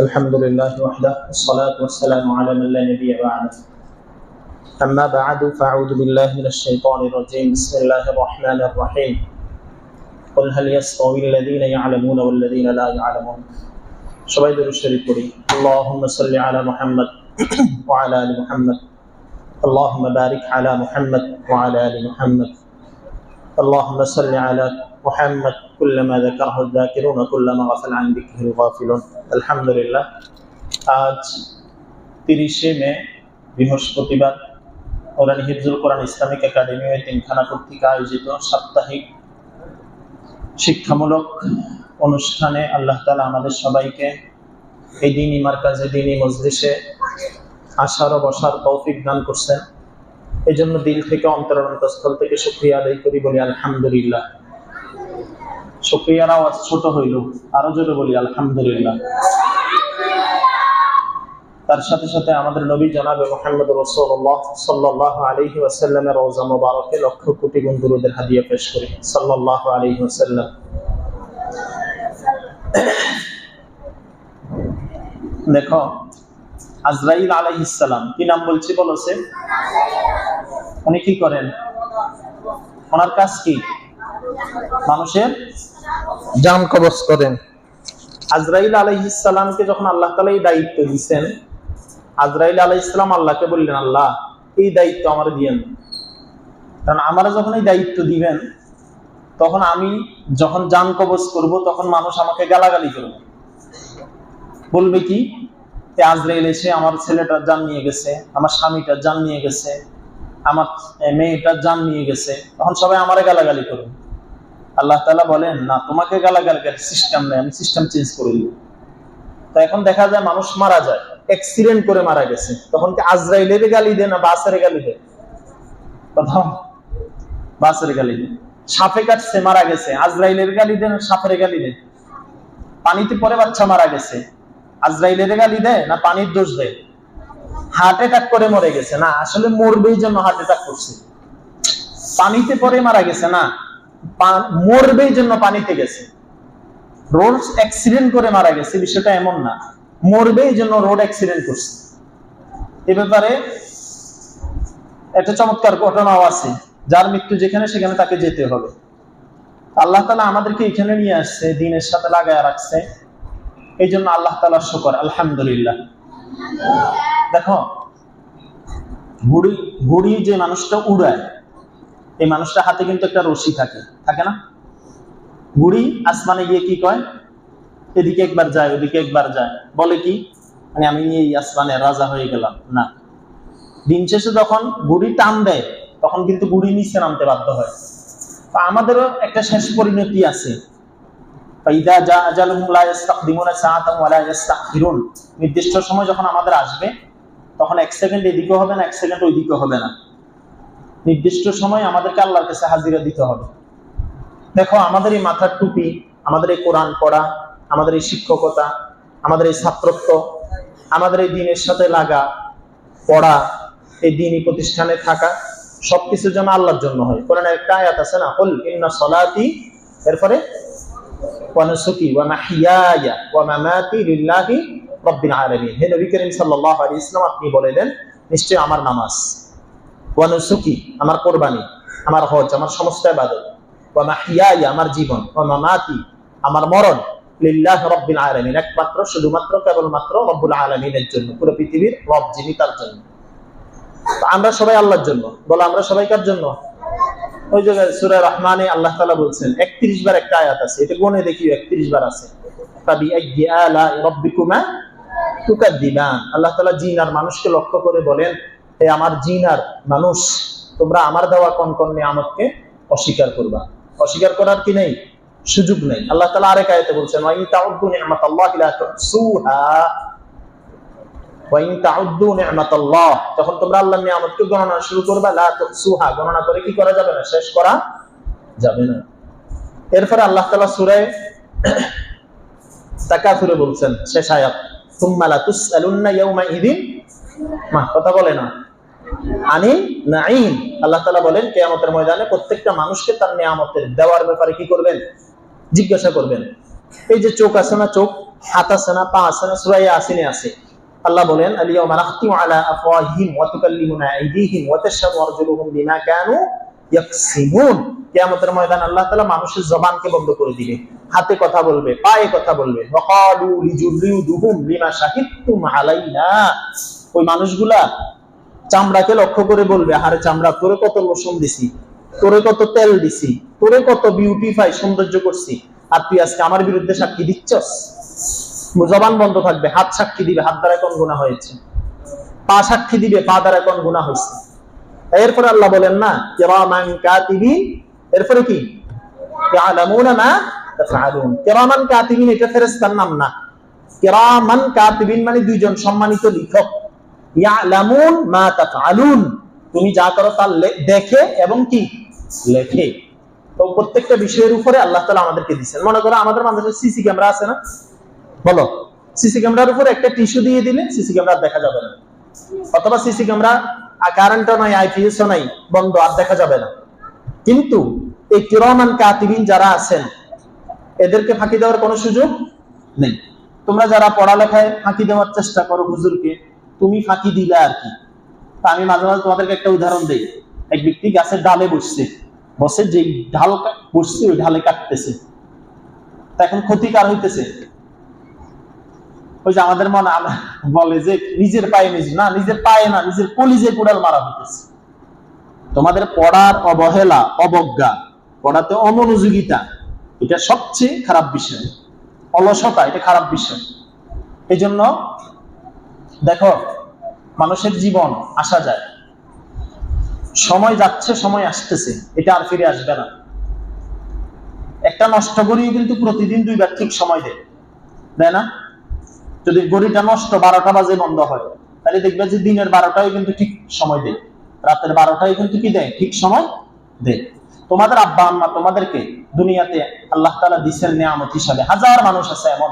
الحمد لله وحده والصلاة والسلام على من لا نبي بعده أما بعد فأعوذ بالله من الشيطان الرجيم بسم الله الرحمن الرحيم قل هل يستوي الذين يعلمون والذين لا يعلمون সবাই দরুদ শরীফ পড়ি اللهم صل على محمد وعلى ال محمد اللهم بارك على محمد وعلى ال محمد اللهم صل على محمد كلما ذكره الذاكرون كلما غفل عن ذكره الغافلون الحمد لله আজ তিরিশে মে বৃহস্পতিবার ওরানি হিফজুল কোরআন ইসলামিক একাডেমি ও তিনখানা কর্তৃক আয়োজিত সাপ্তাহিক শিক্ষামূলক অনুষ্ঠানে আল্লাহ তালা আমাদের সবাইকে এই দিনই মার্কাজে দিনই মজলিসে আসার ও বসার তৌফিক দান করছেন এই জন্য দিল থেকে অন্তরের অন্তঃস্থল থেকে শুক্রিয়া আদায় করি বলি আলহামদুলিল্লাহ শুক্রিয়ার আওয়াজ ছোট হইল, আরও জোরে বলি, আলহামদুলিল্লাহ। তার সাথে সাথে আমাদের নবী জনাবে মোহাম্মদ রসুল্লাহ সাল্লাহ আলহি ওয়াসাল্লামের রোজা মোবারকে লক্ষ কোটি বন্ধুদের হাদিয়া পেশ করি সাল্লাহ আলহি ওয়াসাল্লাম। দেখো, আজরাইল আলাইহিসালাম কি নাম বলছি বলছে উনি কি করেন? ওনার কাজ কি? মানুষের জান কবজ করেন। আজরাইল আলাইহিসালামকে যখন আল্লাহ তালা এই দায়িত্ব দিচ্ছেন আজরাইল আলাইহিসালাম আল্লাহকে বললেন, আল্লাহ, এই দায়িত্ব আমার দিয়েন। কারণ আমরা যখন এই দায়িত্ব দিবেন, তখন আমি যখন জান কবজ করব, তখন মানুষ আমাকে গালাগালি করবে। বলবে কি আজরাইল এসে আমার ছেলেটার জান নিয়ে গেছে, আমার স্বামীটার জান নিয়ে গেছে, আমার মেয়েটার জান নিয়ে গেছে। তখন সবাই আমারে গালাগালি করবে। আল্লাহ তালা বলেন, না, তোমাকে গালাগালি সিস্টেম নেই, আমি সিস্টেম চেঞ্জ করে দিব তো এখন দেখা যায় মানুষ মারা যায় অ্যাক্সিডেন্ট করে মারা গেছে। তখন কি আজরাইলের গালি দেয় না বাসের গালি দেয়? প্রথম, বাসের গালি দেয়। সাপে কাটছে, মারা গেছে। আজরাইলের গালি দেয় না সাপের গালি দেয়? পানিতে পরে বাচ্চা মারা গেছে। আজরাইলের গালি দেয় না পানির দোষ দেয়? হার্ট অ্যাটাক করে মরে গেছে। না, আসলে মরবেই জন্য হার্ট অ্যাটাক করছে। পানিতে পরে মারা গেছে না? মরবেই জন্য পানিতে গেছে। রোড অ্যাক্সিডেন্ট করে মারা গেছে, বিষয়টা এমন না। মরবেই জন্য রোড অ্যাক্সিডেন্ট করছে। এ ব্যাপারে একটা চমৎকার ঘটনাও আছে, যার মৃত্যু যেখানে সেখানে তাকে যেতে হবে। আল্লাহ তালা আমাদেরকে এখানে নিয়ে আসছে, দিনের সাথে লাগায় রাখছে। এই জন্য আল্লাহ তালা শকর, আলহামদুলিল্লাহ। দেখো ঘুড়ি ঘুড়ি যে মানুষটা উড়ায় এই মানুষটা হাতে কিন্তু একটা রশি থাকে থাকে না? ঘুড়ি আসমানে গিয়ে কি কয়? এদিকে একবার যায়, ওদিকে একবার যায়। বলে কি? মানে আমি এই আসমানে রাজা হয়ে গেলাম। না। দিন শেষে যখন ঘুড়ি টান দেয়, তখন কিন্তু ঘুড়ি নিচে নামতে বাধ্য হয়। তো আমাদেরও একটা শেষ পরিণতি আছে। নির্দিষ্ট সময় যখন আমাদের আসবে, তখন এক সেকেন্ড এদিকে হবে না, এক সেকেন্ড ওইদিকে হবে না। নির্দিষ্ট সময় আমাদেরকে আল্লাহর কাছে হাজিরা দিতে হবে। দেখো, আমাদের এই মাথার টুপি, আমাদের এই কোরআন পড়া, আমাদের এই শিক্ষকতা, আমাদের এই ছাত্রত্ব, আমাদের এই দিনের সাথে লাগা পড়া, এই দিনই প্রতিষ্ঠানে থাকা, সবকিছু যেন আল্লাহর জন্য হয়। কোরআন একটা আয়াত আছে না হল ইন্না সলাতি এরপরে করিম সাল্লাল্লাহু আলাইহি ইসলাম আপনি বলেলেন নিশ্চয় আমার নামাজ। ওয়ানুসুকি আমার কোরবানি, আমার হজ, আমার সমস্ত ইবাদত। ওয়া মাহিয়ায়া আমার জীবন। ওয়া মামাতি, আমার মরণ। লিল্লাহ রব্বিল আলামিন, একমাত্র, শুধুমাত্র, কেবলমাত্র রব্বুল আলামিনের জন্য, পুরো পৃথিবীর রব যিনি তার জন্য। আমরা সবাই আল্লাহর জন্য। বলো, আমরা সবাই কার জন্য? ওই জায়গায় সুরা রহমানে আল্লাহ তালা বলছেন, একত্রিশ বার একটা আয়াত আছে। এটা গনে দেখি? একত্রিশ বার আছে। আল্লাহ তালা জিন আর মানুষকে লক্ষ্য করে বলেন হে আমার জিন আর মানুষ, তোমরা আমার দেওয়া কন কন আমাকে অস্বীকার করবা। অস্বীকার করার কি নেই? সুযোগ নেই। আল্লাহ তালা আরেক আয়তে বলছেন যখন তোমরা আল্লাহ নিয়ামতকে গণনা শুরু করবা সুহা গণনা করে কি করা যাবে না? শেষ করা যাবে না। এরপরে আল্লাহ তালা সুরায় তাকাফুরে বলছেন, শেষ আয়াত তুম্মালা তুসআলুন্না ইয়াউমা ইদিন মা, কথা বলে না। আনি আল্লাহ তাআলা বলেন, কিয়ামতের ময়দানে প্রত্যেকটা মানুষকে তার নিয়ামতের দেওয়ার ব্যাপারে কি করবেন? জিজ্ঞাসা করবেন। এই যে চোখ আছে না চোখ, হাত আছে না পা আছে না সুরাইয়া আসিনে আছে। আল্লাহ বলেন ময়দান আল্লাহ মানুষের জবানকে বন্ধ করে দিবে। হাতে কথা বলবে, পায়ে কথা বলবে। ওই মানুষগুলা চামড়াকে লক্ষ্য করে বলবে, আরে চামড়া, তোরে কত লোশন দিছি, তোরে কত তেল দিছি, তোরে কত বিউটিফাই সৌন্দর্য করছি, আর তুই আজকে আমার বিরুদ্ধে সাক্ষী দিচ্ছস? জবান বন্ধ থাকবে, হাত সাক্ষী দিবে, হাত দ্বারা কোন গুণা হয়েছে? পা সাক্ষী দিবে, পা দ্বারা কোন গুণা হয়েছে? এরপরে আল্লাহ বলেন না, কিরামান কাতিবিন এরপরে কি? ইয়ালামুনা মা তাফআলুন কিরামান কাতিবিন এটা ফেরেশতার নাম না। কিরামান কাতিবিন মানে দুইজন সম্মানিত লিখক। ইয়ালামুন মা তাফআলুন। তুমি যা করো তা দেখে এবং কি? লেখে। তো প্রত্যেকটা বিষয়ের উপরে আল্লাহ তাআলা আমাদেরকে দিয়েছেন। মনে করো আমাদের মাদ্রাসায় সিসি ক্যামেরা আছে না? বলো। সিসি ক্যামেরার উপরে একটা টিস্যু দিয়ে দিলে সিসি ক্যামেরা দেখা যাবে না। অথবা সিসি ক্যামেরা কারেন্টও নাই, আইপিএসও নাই, বন্ধ, আর দেখা যাবে না। কিন্তু এই কিরমান কাতিবিন যারা আছেন, এদেরকে ফাঁকি দেওয়ার কোনো সুযোগ নেই। তোমরা যারা পড়ালেখায় ফাঁকি দেওয়ার চেষ্টা করো হুজুরকে তুমি ফাঁকি দিলে আর কি? তা আমি মাঝে মাঝে তোমাদেরকে একটা উদাহরণ দেই। এক ব্যক্তি গাছের ডালে বসছে। বসে যে ঢাল বসছে, ওই ঢালে কাটতেছে। তা এখন ক্ষতি কার হইতেছে? ওই যে আমাদের মনে বলে যে নিজের পায়ে নিজে না, নিজের পায়ে না, নিজের কলিজে কুড়াল মারা হইতেছে। তোমাদের পড়ার অবহেলা, অবজ্ঞা, পড়াতে অমনোযোগিতা, এটা সবচেয়ে খারাপ বিষয়। অলসতা, এটা খারাপ বিষয়। এই জন্য দেখো, মানুষের জীবন আসা যায়। সময় যাচ্ছে, সময় আসতেছে, এটা আর ফিরে আসবে না। একটা নষ্ট করিও কিন্তু প্রতিদিন দুইবার ঠিক সময় দেয় দেয় না? যদি গড়িটা নষ্ট বারোটা বাজে বন্ধ হয়, তাহলে দেখবে যে দিনের বারোটায় কিন্তু ঠিক সময় দেয়, রাতের বারোটায় কিন্তু কি দেয়? ঠিক সময় দেয়। তোমাদের আব্বা আম্মা তোমাদেরকে দুনিয়াতে আল্লাহ তালা দিচ্ছেন নিয়ামত হিসাবে। হাজার মানুষ আছে এমন।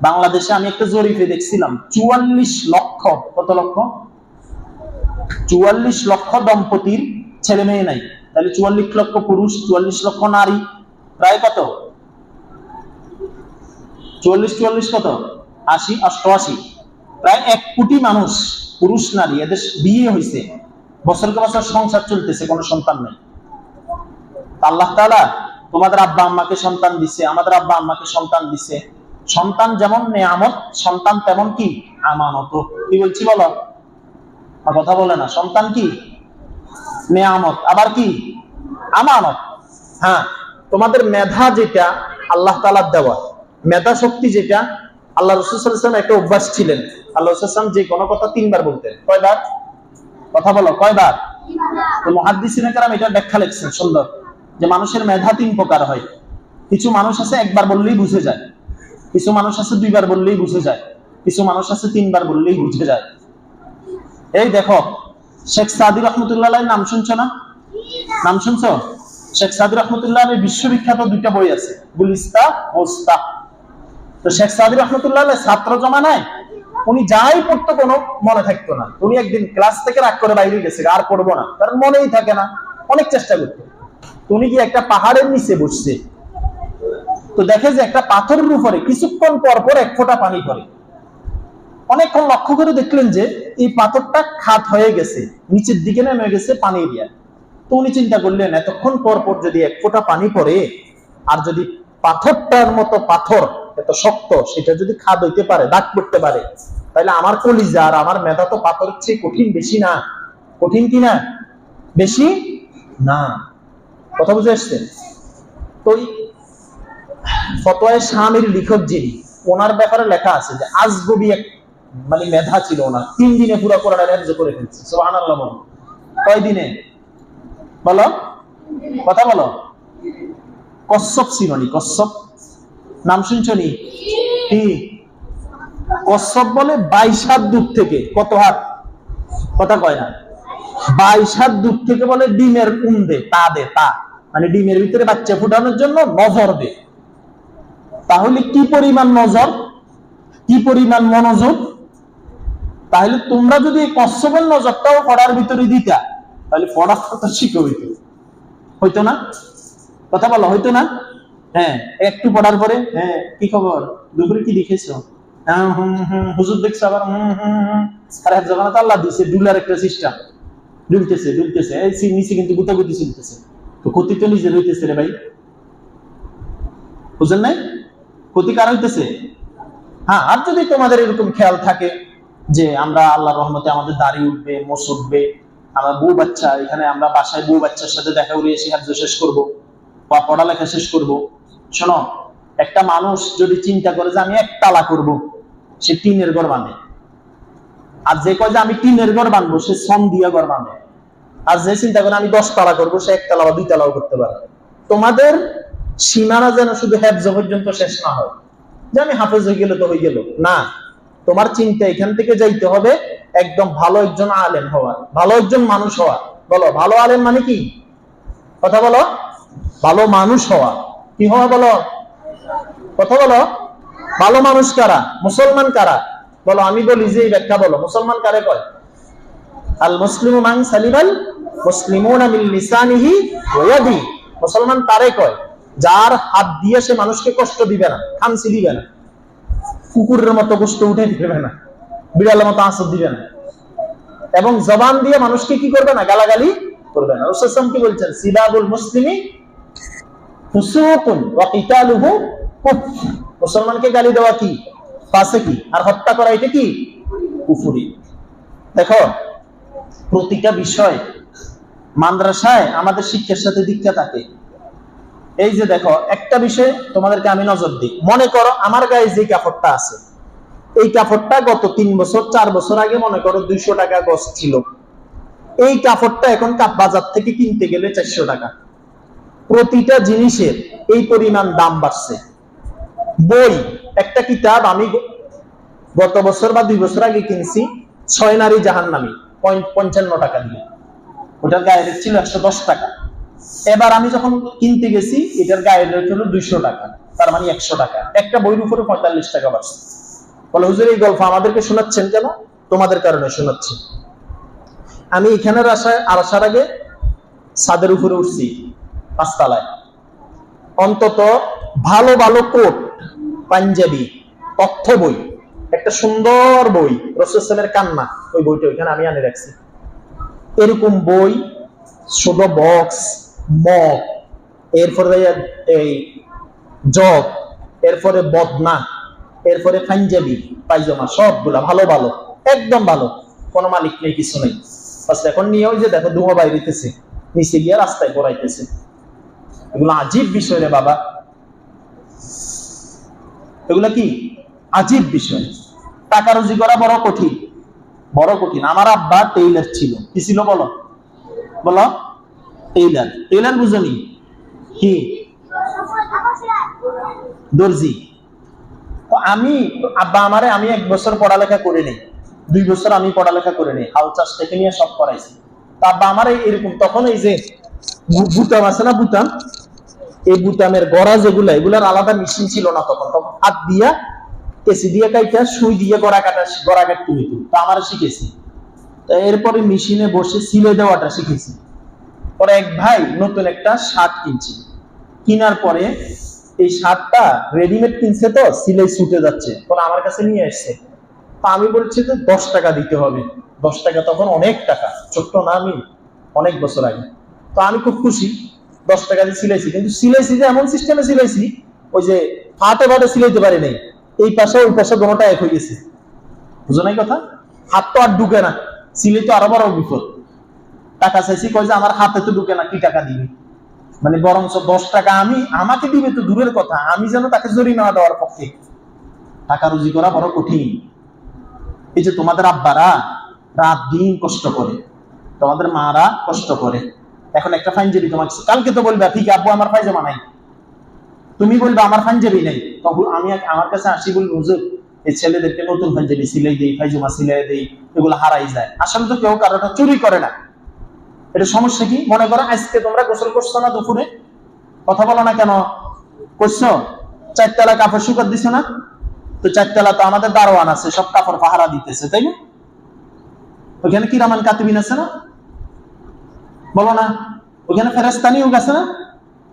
বাংলাদেশে আমি একটা জরিপে দেখছিলাম, চুয়াল্লিশ লক্ষ, কত লক্ষ? চুয়াল্লিশ লক্ষ দম্পতির ছেলে মেয়ে নাই। তাহলে চুয়াল্লিশ লক্ষ পুরুষ, চুয়াল্লিশ লক্ষ নারী, প্রায় কত? চুয়াল্লিশ চুয়াল্লিশ কত? আশি, অষ্টআশি। প্রায় এক কোটি মানুষ, পুরুষ, নারী, এদের বিয়ে হয়েছে বছরকে বছর সংসার চলতেছে, কোনো সন্তান নেই। আল্লাহ তাআলা তোমাদের আব্বা আম্মাকে সন্তান দিছে, আমাদের আব্বা আম্মাকে সন্তান দিছে। সন্তান যেমন নেয়ামত, সন্তান তেমন কি? আমানত। কি বলছি বলো? কথা বলে না। সন্তান কি? নেয়ামত। আবার কি? আমানত। হ্যাঁ তোমাদের মেধা যেটা আল্লাহ তালার দেওয়া, মেধা শক্তি যেটা আল্লাহ রসুলাম একটা অভ্যাস ছিলেন। আল্লাহ রসুলাম যে কোনো কথা তিনবার বলতেন। কয়বার? কথা বলো, কয়বার? তো মহাদ্দিসিনে কারাম এটা ব্যাখ্যা লিখছেন, সুন্দর। যে মানুষের মেধা তিন প্রকার হয়। কিছু মানুষ আছে একবার বললেই বুঝে যায়। কিছু মানুষ আছে দুইবার বললেই বুঝে যায়। কিছু মানুষ আছে তিনবার বললেই বুঝে যায়। এই দেখো, শেখ সাদি রহমতুল্লাহ নাম শুনছো না? নাম শুনছো? শেখ সাদি রহমতুল্লাহ বিশ্ববিখ্যাত দুইটা বই আছে, গুলিস্তা ওস্তা তো শেখ সাদি রহমতুল্লাহ ছাত্র জমানায় উনি যাই পড়তো কোনো মনে থাকতো না। উনি একদিন ক্লাস থেকে রাগ করে বাইরে গেছে, আর পড়ব না, কারণ মনেই থাকে না, অনেক চেষ্টা করতো। উনি কি একটা পাহাড়ের নিচে বসছে তো দেখে যে একটা পাথরের উপরে কিছুক্ষণ পর পর এক ফোঁটা পানি পড়ে। অনেকক্ষণ লক্ষ্য করে দেখলেন যে এই পাথরটা খাত হয়ে গেছে, নিচের দিকে নেমে গেছে পানি দিয়া। তো উনি চিন্তা করলেন, এতক্ষণ পর পর যদি এক ফোঁটা পানি পড়ে, আর যদি পাথরটার মতো পাথর এত শক্ত, সেটা যদি খাদ হইতে পারে, দাগ পড়তে পারে তাহলে আমার কলিজা আর আমার মেধা তো পাথরের চেয়ে কঠিন বেশি না। কঠিন কি না? বেশি না। কথা বুঝে আসছে? তো এই ফতোয়ায় স্বামীর লেখক যিনি, ওনার ব্যাপারে লেখা আছে যে আজগবি এক মানে মেধা ছিল ওনার। তিন দিনে পুরো কোরআন রেঞ্জ করে ফেলছে। সুবহানাল্লাহ বলো। কয় দিনে? বলো। কথা বলো। কশ্যপ চিননি কশ্যপ? নাম শুনছনি কি? কশ্যপ বলে বাইশ হাত দূর থেকে। কত হাত? কথা কয় না। বাইশ হাত দূর থেকে বলে ডিমের উম দে তা দে, তা। মানে ডিমের ভিতরে বাচ্চা ফুটানোর জন্য নজর দে। তাহলে কি পরিমাণ নজর? কি পরিমাণ মনোযোগ? তাহলে তোমরা যদি এই কশ্যপের নজরটাও পড়ার ভিতরে দিতা তাহলে পড়াটা তো শিখে হইতো। হইতো না? কথা বলো হইতো না? হ্যাঁ একটু পড়ার পরে? হ্যাঁ কি খবর? দুপুরে কি দেখেছ? হ্যাঁ, হুজুর দেখছ আবার হুম, হুম। আর তো আল্লাহ দিছে ডুলার একটা সিস্টেম ডুলতেছে ডুলতেছে। এই নিচে কিন্তু গুতাগুতি চলতেছে। তো ক্ষতি তো নিজের হইতেছে রে ভাই। বুঝলেন নাই? ক্ষতি কার হইতেছে? হ্যাঁ আর যদি তোমাদের এরকম খেয়াল থাকে যে আমরা আল্লাহর রহমতে আমাদের দাড়ি উঠবে, মোষ উঠবে, আমার বউ বাচ্চা, এখানে আমরা বাসায় বউ বাচ্চার সাথে দেখা করে এসে হার্য শেষ করব, বা পড়ালেখা শেষ করব। শোনো, একটা মানুষ যদি চিন্তা করে যে আমি একতলা করব, সে টিনের ঘর বাঁধে। আর যে কয় যে আমি টিনের ঘর বানবো সে শ্রম দিয়ে ঘর বাঁধে। আর যে চিন্তা করে আমি দশ তালা করব, সে একতলা বা দুই তালাও করতে পারে তোমাদের সীমানা যেন শুধু হ্যাবজ পর্যন্ত শেষ না হয়। যে আমি হাফেজ হয়ে গেলে তো হয়ে গেল। না, তোমার চিন্তা এখান থেকে যাইতে হবে একদম ভালো একজন আলেম হওয়া, ভালো একজন মানুষ হওয়া। বলো, ভালো আলেম মানে কি? কথা বলো। ভালো মানুষ হওয়া। কি হওয়া বলো? কথা বলো। ভালো মানুষ কারা? মুসলমান কারা? বলো, আমি বলি যে ব্যাখ্যা বলো। মুসলমান কারে কয়? আল মুসলিম মান সালিমাল মুসলিমুনা মিন মুসলমান তারে কয়? যার হাত দিয়ে সে মানুষকে কষ্ট দিবে না খামসি দিবে না, কুকুরের মতো কষ্ট উঠে দিবে না, বিড়ালের মতো আঁচড় দিবে না। এবং জবান দিয়ে মানুষকে কি করবে না, গালাগালি করবে না। রসুলাম কি বলছেন? সিবাবুল মুসলিমি মুসলমানকে গালি দেওয়া কি? পাশে কি? আর হত্যা করা এটা কি? কুফুরি। দেখো, প্রতিটা বিষয় মাদ্রাসায় আমাদের শিক্ষার সাথে দীক্ষা থাকে। এই যে দেখো, একটা বিষয়ে তোমাদেরকে আমি নজর দিই। মনে করো আমার গায়ে যে কাপড়টা আছে, এই কাপড়টা গত তিন বছর, চার বছর আগে মনে করো দুইশো টাকা গছ ছিল। এই কাপড়টা এখন বাজার থেকে কিনতে গেলে চারশো টাকা। প্রতিটা জিনিসের এই পরিমাণ দাম বাড়ছে। বই, একটা কিতাব আমি গত বছর বা দুই বছর আগে কিনছি, ছয় নারী জাহান নামি পঞ্চান্ন টাকা দিয়ে। ওটার গায়ে ছিল একশো দশ টাকা। এবার আমি যখন কিনতে গেছি, এটার গায়ের রেট হলো দুইশো টাকা, তার মানে একশো টাকা। একটা বইয়ের উপরে পঁয়তাল্লিশ টাকা বাড়ছে। বলে, হুজুর, এই গল্প আমাদেরকে শোনাচ্ছেন কেন? তোমাদের কারণে শোনাচ্ছি। আমি এখানের আর আসার আগে ছাদের উপরে উঠছি, পাঁচতলায়। অন্তত ভালো ভালো কোট, পাঞ্জাবি, তথ্য বই, একটা সুন্দর বই রসুলের কান্না, ওই বইটা ওইখানে আমি আনে রাখছি। এরকম বই শুধু বক্স মগ, এরপরে এই জগ, এরপরে বদনা, এরপরে পাঞ্জাবি, পাইজামা, সবগুলা ভালো ভালো, একদম ভালো। কোনো মালিক নেই, কিছু নেই। বাস এখন নিয়ে ওই যে দেখো নিচে গিয়ে রাস্তায় পড়াইতেছে এগুলো আজীব বিষয় রে বাবা। এগুলো কি? আজীব বিষয়। টাকা রুজি করা বড় কঠিন। বড় কঠিন। আমার আব্বা টেইলার ছিল। কি ছিল বলো? বলো। টেইলার টেইলার বুঝনি কি? দর্জি। আমি, আব্বা আমারে আমি এক বছর পড়ালেখা করে নেই দুই বছর আমি পড়ালেখা করে নেই হাল চাষ থেকে নিয়ে সব করাইছি। তো আব্বা আমার এরকম তখন এই যে বুতাম আছে না বুতাম এই বুতামের গড়া যেগুলা, এগুলার আলাদা মেশিন ছিল না তখন। তখন হাত দিয়া কেসি দিয়ে কাইটা, সুই দিয়ে গড়া কাটা গড়া কাটতে হইতো। তো আমার শিখেছি। তো এরপরে মেশিনে বসে সিলে দেওয়াটা শিখেছি। পরে এক ভাই নতুন একটা শার্ট কিনছি। কিনার পরে এই শার্টটা রেডিমেড কিনছে তো, সিলাই ছুটে যাচ্ছে। পরে আমার কাছে নিয়ে এসছে। তো আমি বলছি যে, দশ টাকা দিতে হবে। দশ টাকা তখন অনেক টাকা, ছোট্ট না আমি, অনেক বছর আগে। তো আমি খুব খুশি, দশ টাকা দিয়ে সিলাইছি। কিন্তু সিলাইছি যে, এমন সিস্টেমে সিলাইছি, ওই যে হাতে ভাটে সিলাইতে পারি নাই। এই পাশে, ওই পাশে দোনোটা এক হয়ে গেছে। বুঝো নাই কথা? হাত তো আর ঢুকে না, সিলাই তো আরও বড় বিপদ। টাকা চাইছি, কয় যে আমার হাতে তো ঢুকে না, কি টাকা দিবি? মানে বরঞ্চ দশ টাকা আমি, আমাকে দিবে তো দূরের কথা, আমি যেন তাকে জরিমানা দেওয়ার পক্ষে। টাকা রুজি করা বড় কঠিন। এই যে তোমাদের আব্বারা রাত দিন কষ্ট করে, তোমাদের মারা কষ্ট করে। এখন একটা পাঞ্জাবি তোমাকে কালকে তো বলবে, ঠিক আব্বু, আমার পায়জামা নাই। তুমি বলবে, আমার পাঞ্জাবি নেই। তখন আমি আমার কাছে আসি বলব হুজুর, এই ছেলেদেরকে নতুন পাঞ্জাবি সিলাই দেই, পায়জামা সিলাই দেই, এগুলো হারাই যায়। আসলে তো কেউ কারোটা চুরি করে না। এটা সমস্যা কি? মনে করো আজকে তোমরা গোসল করছ না দুপুরে? কথা বলো না কেন? করছ? চারতলা কাপড় শুকাত দিছো না? তো চারতলা তো আমাদের দারোয়ান আছে, সব কাপড় পাহারা দিতেছে, তাই না? ওখানে কি রামান কাতিবিন আছে না? বলো না। ওখানে ফেরাস্তানিও গেছে না?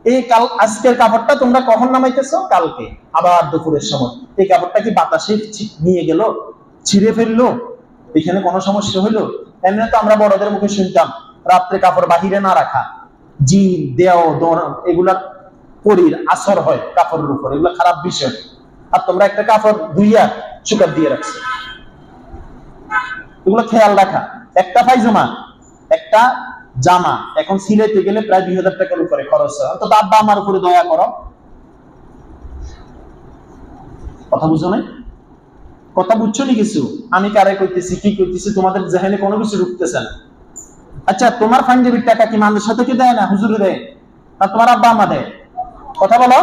এই কাল, আজকের কাপড়টা তোমরা কখন নামাইতেছো? কালকে, আবার দুপুরের সময়। এই কাপড়টা কি বাতাসে নিয়ে গেল? ছিঁড়ে ফেলল? এখানে কোনো সমস্যা হইল? এমনি তো আমরা বড়দের মুখে শুনতাম রাত্রে কাপড় বাহিরে না রাখা, জিন, দেও এগুলা পরির আসর হয় কাপড়ের উপর, এগুলো খারাপ বিষয়। আর তোমরা একটা কাপড় ধুইয়া শুকার দিয়ে রাখছো। এগুলো খেয়াল রাখা। একটা পায়জামা, একটা জামা, এখন সিলাইতে গেলে প্রায় দুই হাজার টাকার উপরে খরচ হয়। অন্তত আব্বা আমার উপরে দয়া করো। কথা বুঝো নাই? কথা বুঝছ নি কিছু? আমি কারে কইতেছি, কি কইতেছি, তোমাদের জেহেনে কোনো কিছু ঢুকতেছে না। আচ্ছা তোমার পাঞ্জাবির টাকা কি মানুষের থেকে দেয় না? হুজুরে দেয়। না, তোমার আব্বা আম্মা দেয়। কথা বলো।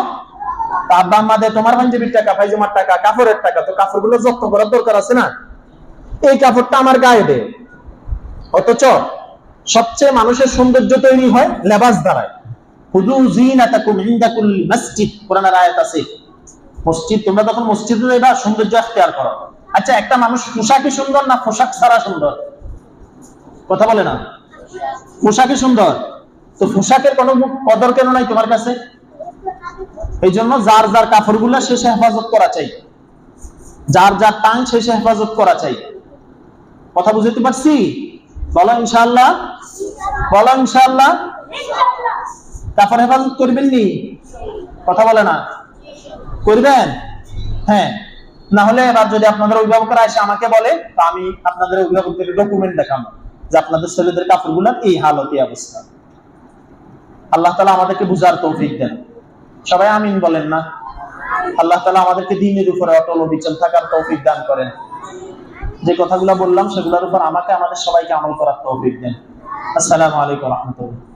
আব্বা আম্মা দেয়, তোমার পাঞ্জাবির টাকা, পাইজামার টাকা, কাপড়ের টাকা, তো কাপড়গুলো যত্ন করার দরকার আছে না? এই কাপড়টা আমার গায়ে দেয় অথচ সবচেয়ে মানুষের সৌন্দর্য তৈরি হয় লেবাস দ্বারায়। কুল্লি মসজিদ মসজিদ, তোমরা যাইবা, সৌন্দর্য করো। আচ্ছা একটা মানুষ পোশাকই সুন্দর না পোশাক ছাড়া সুন্দর? কথা বলে না? পোশাকই সুন্দর। তো পোশাকের কোনো কদর কেন নাই তোমার কাছে? এই জন্য যার যার কাপড়গুলা সে সে হেফাজত করা চাই। যার যার টাং সে হেফাজত করা চাই। কথা বুঝতে পারছি? বলো ইনশাআল্লাহ। বলো ইনশাআল্লাহ। কাপড় হেফাজত করবেন নি? কথা বলে না। করবেন? হ্যাঁ। না হলে এবার যদি আপনাদের অভিভাবকরা এসে আমাকে বলে, তো আমি আপনাদের অভিভাবকদের ডকুমেন্ট দেখাবো। যে আপনাদের ছেলেদের কাপড়গুলোর এই হালতে অবস্থা। আল্লাহ তালা আমাদেরকে বুঝার তৌফিক দেন। সবাই আমিন বলেন না? আল্লাহ তালা আমাদেরকে দিনের উপরে অটল অবিচল থাকার তৌফিক দান করেন। যে কথাগুলো বললাম, সেগুলোর উপর আমাকে, আমাদের সবাইকে আমল করার তৌফিক দেন। আসসালামু আলাইকুম রহমতুল্লাহ।